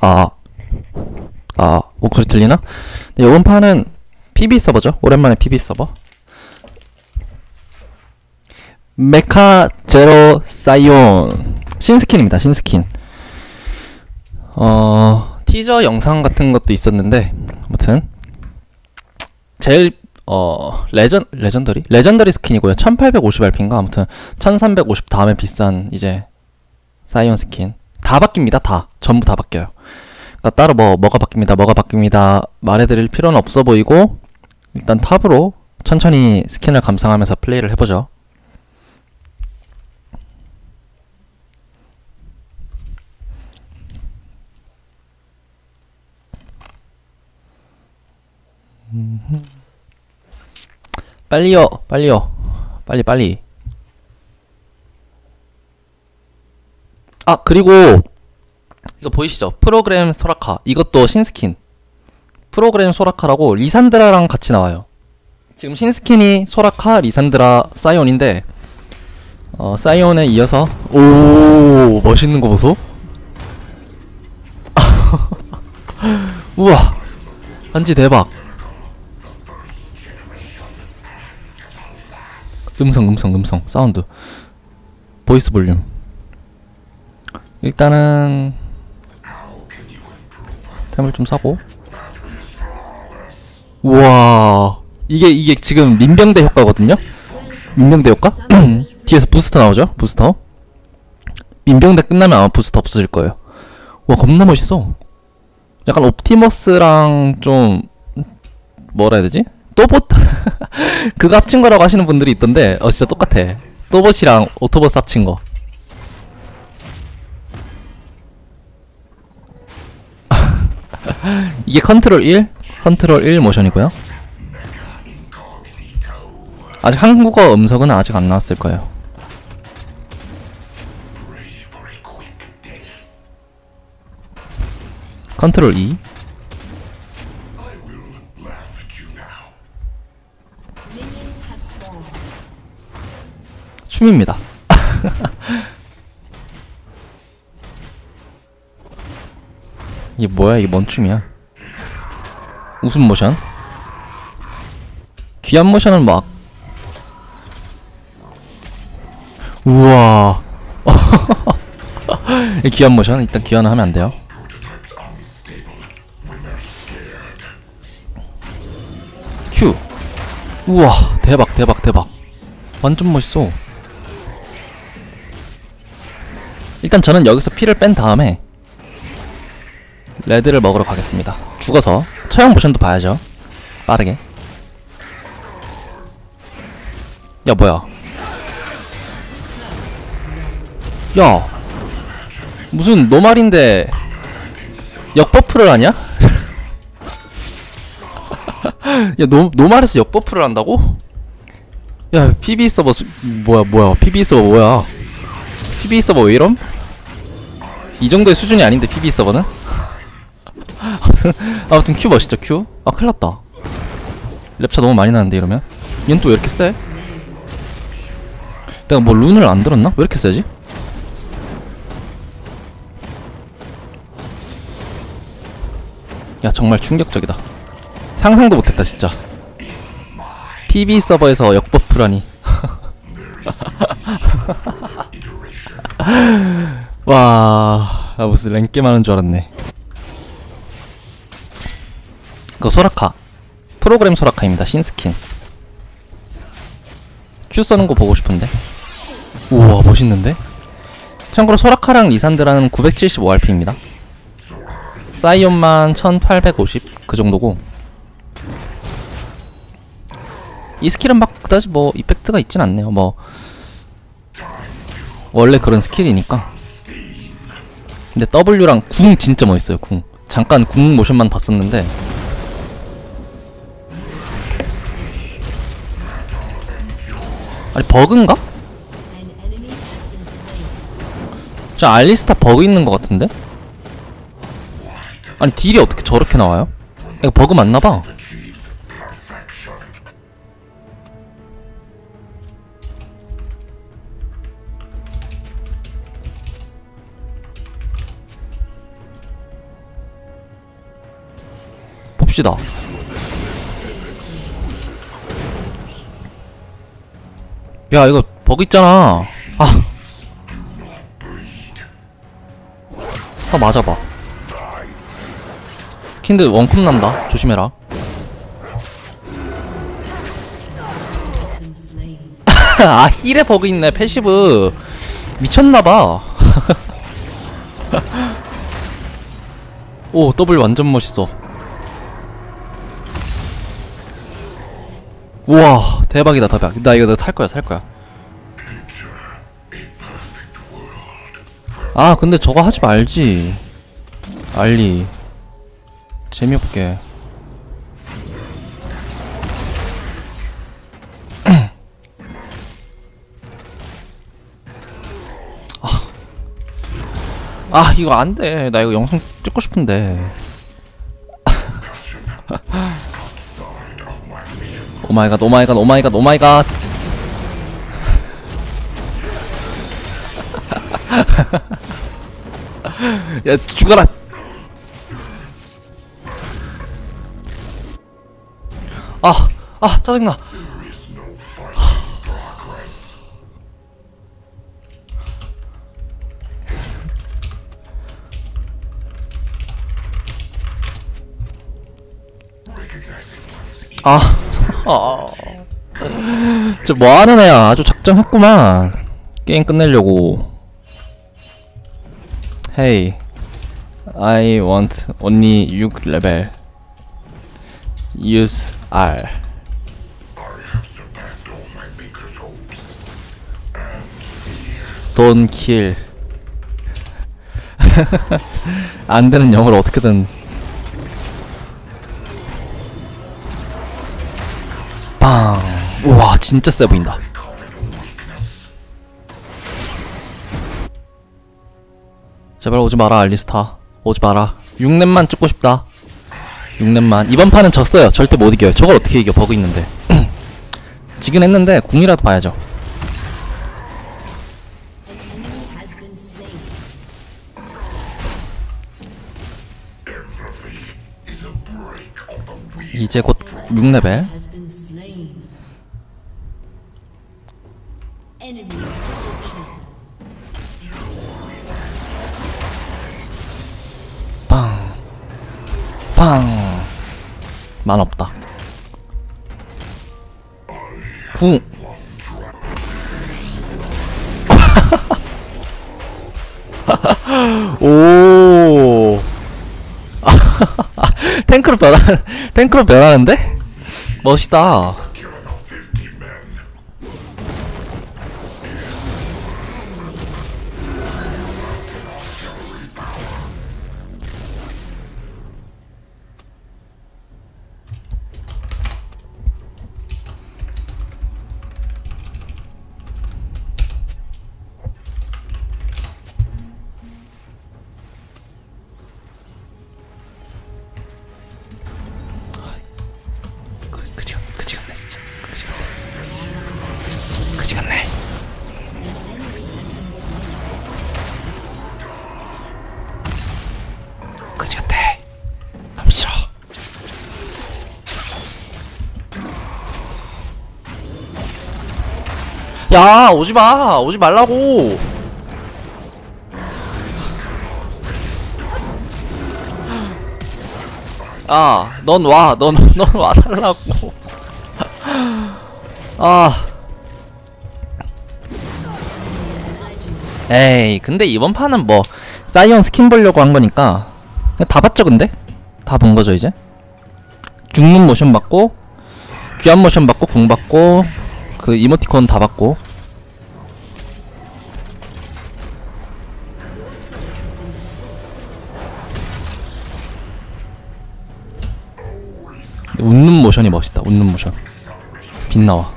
아, 아, 목소리 들리나? 네, 이번 판은 PB 서버죠. 오랜만에 PB 서버. 메카 제로 사이온 신스킨입니다. 신스킨. 어 티저 영상 같은 것도 있었는데 아무튼 제일 어 레전 레전더리 레전더리 스킨이고요. 1850RP인가 아무튼 1350 다음에 비싼 이제 사이온 스킨 다 바뀝니다. 다 전부 다 바뀌어요. 따로 뭐 뭐가 바뀝니다. 뭐가 바뀝니다. 말해드릴 필요는 없어 보이고 일단 탑으로 천천히 스킨을 감상하면서 플레이를 해보죠. 빨리요, 빨리요, 빨리 빨리. 아 그리고 이거 보이시죠? 프로그램 소라카 이것도 신스킨. 프로그램 소라카라고 리산드라랑 같이 나와요. 지금 신스킨이 소라카, 리산드라, 사이온인데 어 사이온에 이어서 오 멋있는 거 보소. 우와 한지 대박. 음성 음성 음성 사운드 보이스 볼륨 일단은 템을 좀 사고. 우와. 이게 이게 지금 민병대 효과거든요? 민병대 효과? 뒤에서 부스터 나오죠? 부스터? 민병대 끝나면 아마 부스터 없어질 거예요. 와 겁나 멋있어. 약간 옵티머스랑 좀 뭐라 해야 되지? 또봇? 그거 합친 거라고 하시는 분들이 있던데 어 진짜 똑같아. 또봇이랑 오토버스 합친 거 이게 컨트롤 1 컨트롤 1 모션이고요 아직 한국어 음성은 아직 안 나왔을 거예요 컨트롤 2 Minions have spawned. 춤입니다. 이게 뭐야? 이게 뭔 춤이야? 웃음 모션? 귀한 모션은 막 우와 이 귀한 모션 일단 귀환을 하면 안 돼요. 큐 우와 대박 대박 대박 완전 멋있어 일단 저는 여기서 피를 뺀 다음에 레드를 먹으러 가겠습니다 죽어서 처형 모션도 봐야죠 빠르게 야 뭐야 야 무슨 노말인데 역버프를 하냐? 야 노, 노말에서 역버프를 한다고? 야 PB 서버 수, 뭐야 뭐야 PB 서버 뭐야 PB 서버 왜 이럼? 이 정도의 수준이 아닌데 PB 서버는? 아무튼 큐 멋있죠 큐? 아 큰일났다 랩차 너무 많이 나는데 이러면 얘는 또 왜 이렇게 세? 내가 뭐 룬을 안 들었나? 왜 이렇게 세지? 야 정말 충격적이다 상상도 못했다 진짜 PB 서버에서 역버프라니 와, 나 무슨 랭게임 하는 줄 알았네. 그거 소라카. 프로그램 소라카입니다. 신스킨. 큐 써는 거 보고 싶은데. 우와, 멋있는데? 참고로 소라카랑 리산드라는 975RP입니다. 사이온만 1850 그 정도고. 이 스킬은 막 그다지 뭐 이펙트가 있진 않네요. 뭐 원래 그런 스킬이니까. 근데 W랑 궁 진짜 멋있어요. 궁. 잠깐 궁 모션만 봤었는데. 아니 버그인가? 저 알리스타 버그 있는 것 같은데? 아니 딜이 어떻게 저렇게 나와요? 이거 버그 맞나봐. 봅시다. 야, 이거 버그 있잖아. 아. 아, 맞아봐. 킨드 원컵 난다. 조심해라. 아, 힐에 버그 있네. 패시브. 미쳤나봐. 오, 더블 완전 멋있어. 우와, 대박이다, 대박. 나 이거 살 거야, 살 거야. 아, 근데 저거 하지 말지. 알리. 재미없게. 아, 이거 안 돼. 나 이거 영상 찍고 싶은데. 오마이갓, 오마이갓, 오마이갓, 오마이갓. 야, 죽어라. 아, 아, 짜증나. 아, 아. 저 뭐하는 애야? 아주 작정했구만. 게임 끝내려고. Hey, I want only 6 level. Use R. Don't kill. 안 되는 영어를 어떻게든 빵. 우와, 진짜 세 보인다. 제발 오지 마라, 알리스타. 오지 마라. 6렙만 찍고 싶다. 6렙만. 이번 판은 졌어요. 절대 못 이겨요. 저걸 어떻게 이겨? 버그 있는데. 지긴 했는데, 궁이라도 봐야죠. 이제 곧 6레벨. 빵. 만 없다. 궁. 오. 탱크로 변하 탱크로 변하는데? 멋있다. 야, 오지 마. 오지 말라고. 아, 넌 와, 넌, 넌 와달라고. 아. 에이, 근데 이번 판은 뭐, 사이언 스킨 보려고 한 거니까. 다 봤죠, 근데? 다 본 거죠, 이제? 죽는 모션 받고, 귀한 모션 받고, 궁 받고, 그 이모티콘 다 받고. 웃는 모션이 멋있다. 웃는 모션. 빛 나와.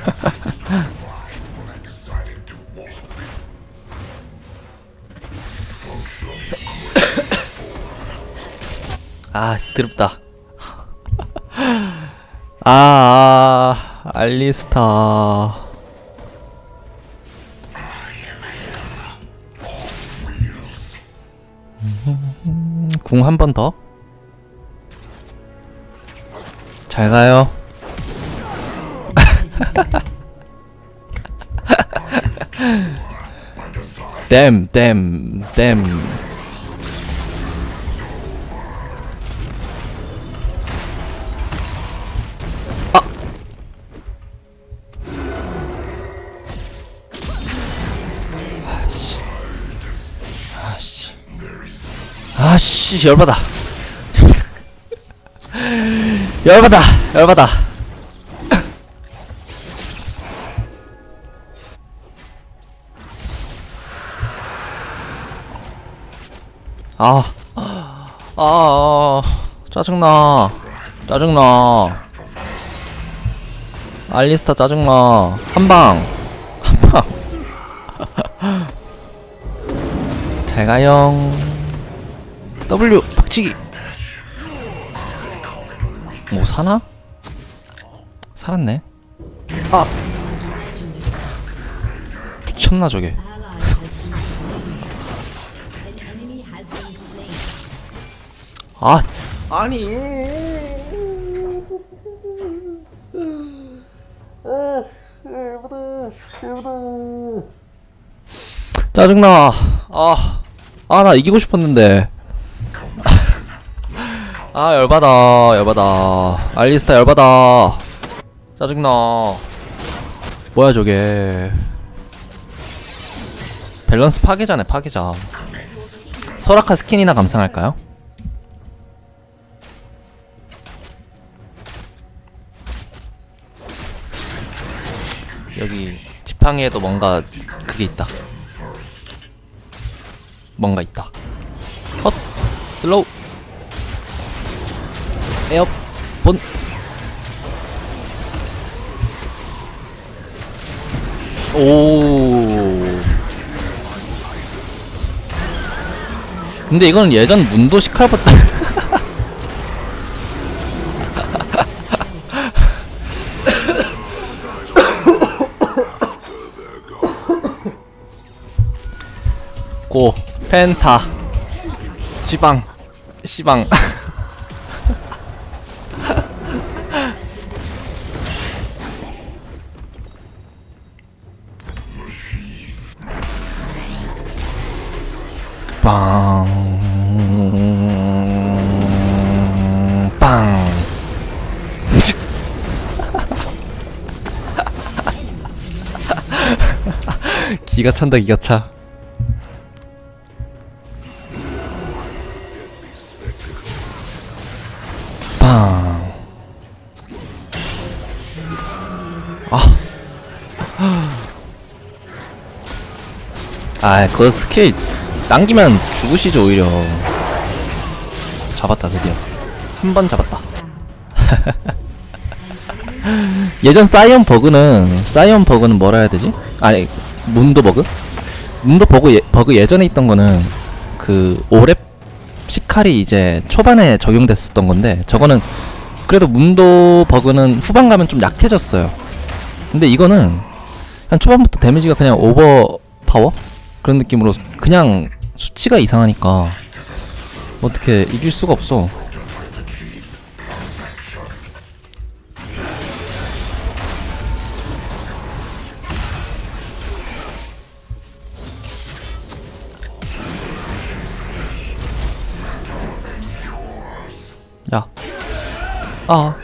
아, 드럽다. 아, 아 알리스타. 궁 한 번 더. 잘 가요. 댐, 댐, 댐. 아씨, 열받아. 열받아, 열받아. 아, 아, 아, 짜증나. 짜증나. 알리스타 짜증나. 한 방. 한 방. 잘 가영. W 박치기. 뭐 사나? 살았네. 아. 미쳤나 저게. 아 아니 짜증나 아아 나 이기고 싶었는데 아 열받아 열받아. 알리스타 열받아. 짜증나. 뭐야 저게. 밸런스 파괴자네 파괴자. 소라카 스킨이나 감상할까요? 여기 지팡이에도 뭔가 그게 있다. 뭔가 있다. 컷 슬로우 에어 본. 오. 근데 이건 예전 문도식 칼부터 고 펜타. 시방. 시방 기가 찬다 기가 차. 빵. 아. 아, 그 스킬 당기면 죽으시죠 오히려. 잡았다 드디어. 한 번 잡았다. 예전 사이언 버그는 사이언 버그는 뭐라 해야 되지? 아니 문도 버그? 문도 버그 예, 버그 예전에 있던 거는 그 오랩 시칼이 이제 초반에 적용됐었던 건데 저거는 그래도 문도 버그는 후반 가면 좀 약해졌어요. 근데 이거는 한 초반부터 데미지가 그냥 오버 파워 그런 느낌으로 그냥 수치가 이상하니까 어떻게 이길 수가 없어. 야. 아.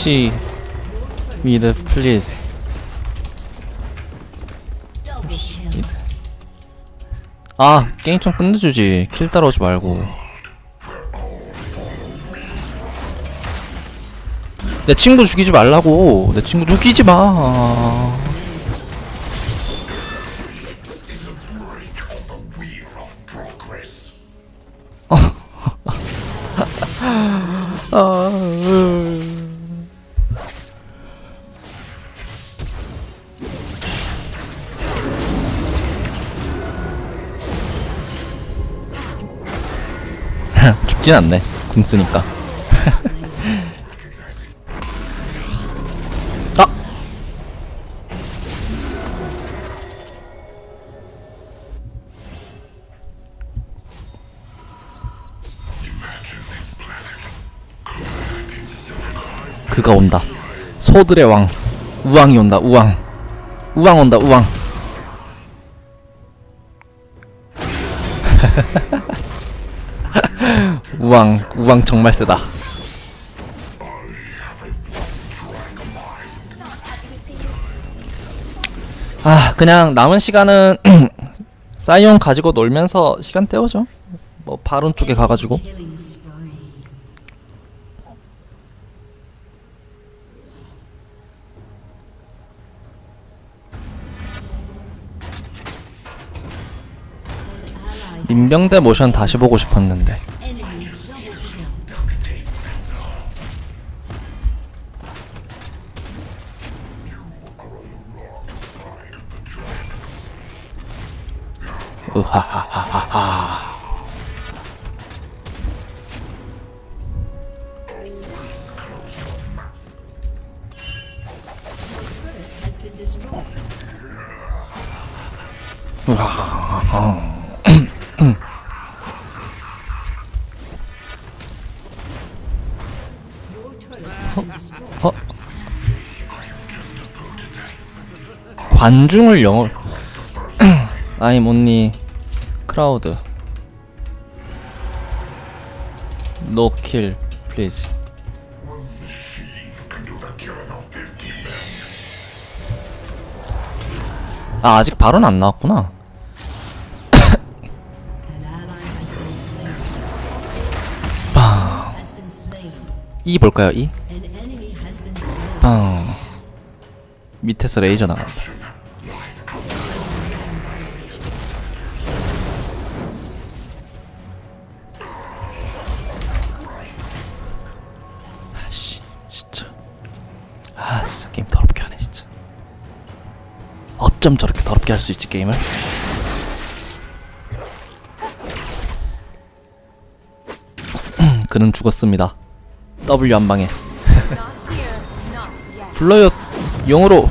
푸시 미드 플리즈. 아, 게임 좀 끝내주지. 킬 따라오지 말고. 내 친구 죽이지 말라고. 내 친구 죽이지 마. 죽진 않네. 궁 쓰니까. 아! 그가 온다. 소들의 왕. 우왕이 온다. 우왕. 우왕 온다. 우왕. 우왕. 우왕 정말 세다. 아, 그냥 남은 시간은 사이온 가지고 놀면서 시간 때우죠. 뭐 바론 쪽에 가가지고. 민병대 모션 다시 보고 싶었는데. 관중을 영어 only crowd No kill please 아 아직 발언 안 나왔구나. 이 볼까요 이? 빵 밑에서 레이저 나간다 아 진짜 게임 더럽게 하네 진짜. 어쩜 저렇게 더럽게 할 수 있지 게임을? 그는 죽었습니다. W 한 방에. 불러요. 영어로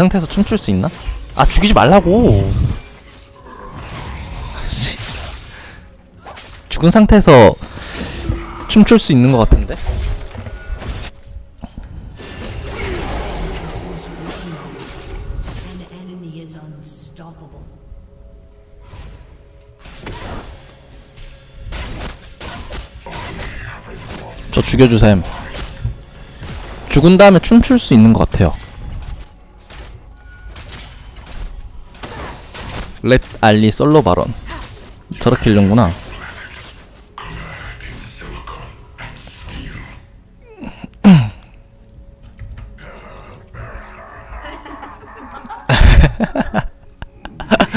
상태에서 춤출 수 있나? 아 죽이지 말라고 씨. 죽은 상태에서 춤출 수 있는 것 같은데? 저 죽여주셈 죽은 다음에 춤출 수 있는 것 같아요 렛 알리 솔로 발언 저렇게 읽는구나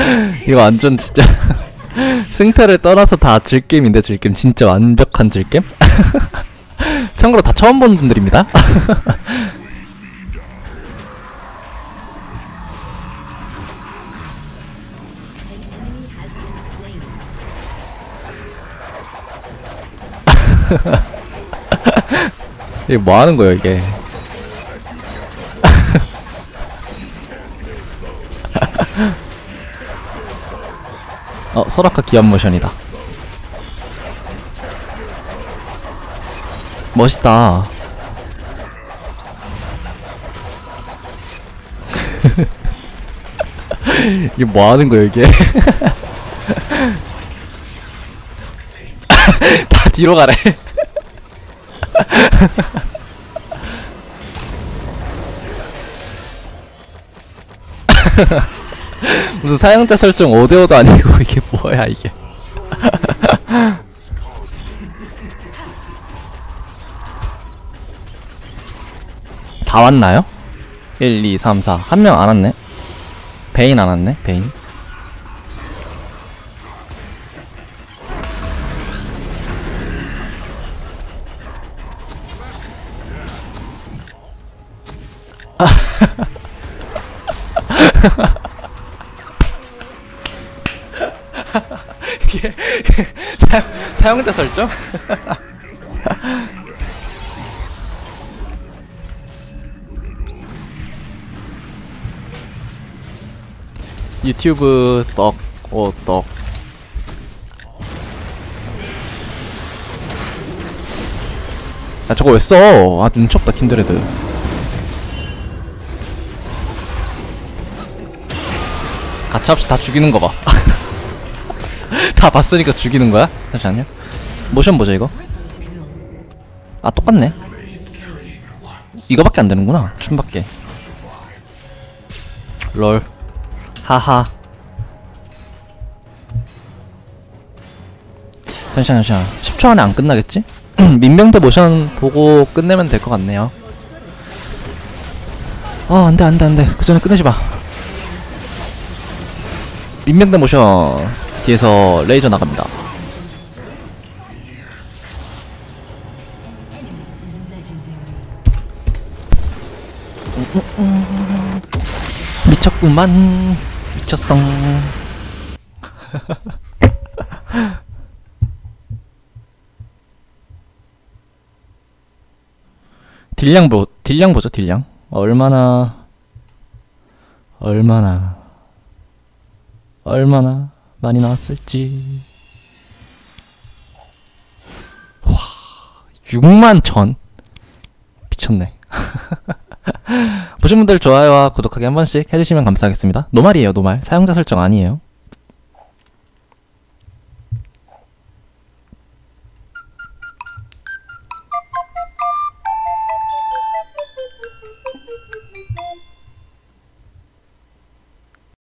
이거 완전 진짜 승패를 떠나서 다 즐겜인데 즐겜 진짜 완벽한 즐겜? 참고로 다 처음 본 분들입니다. 이게 뭐 하는 거예요, 이게? 어, 소라카 기압 모션이다. 멋있다. 이게 뭐 하는 거야 이게? 다 뒤로 가래. 무슨 사용자 설정 5대5도 아니고 이게 뭐야 이게? 다 왔나요? 1, 2, 3, 4. 한 명 안 왔네. 베인 안 왔네. 베인. 이게 사용, 사용자 설정? 유튜브 떡, 오 떡. 야 저거 왜 써? 아 눈치 없다 킨드레드. 가차없이 다 죽이는 거 봐. 다 봤으니까 죽이는 거야? 잠시만요. 모션 보자 이거. 아 똑같네. 이거밖에 안 되는구나. 춤밖에. 롤. 하하. 잠시만 잠시만. 10초 안에 안 끝나겠지? 민병대 모션 보고 끝내면 될 것 같네요. 아 안돼 안돼 안돼. 그 전에 끝내지 마. 민병대 모션 뒤에서 레이저 나갑니다. 미쳤구만. 미쳤어. 딜량 보 딜량 보죠 딜량. 얼마나 얼마나 얼마나 많이 나왔을지. 와 6만 전 미쳤네. 보신 분들 좋아요와 구독하기 한 번씩 해주시면 감사하겠습니다. 노말이에요 노말. 사용자 설정 아니에요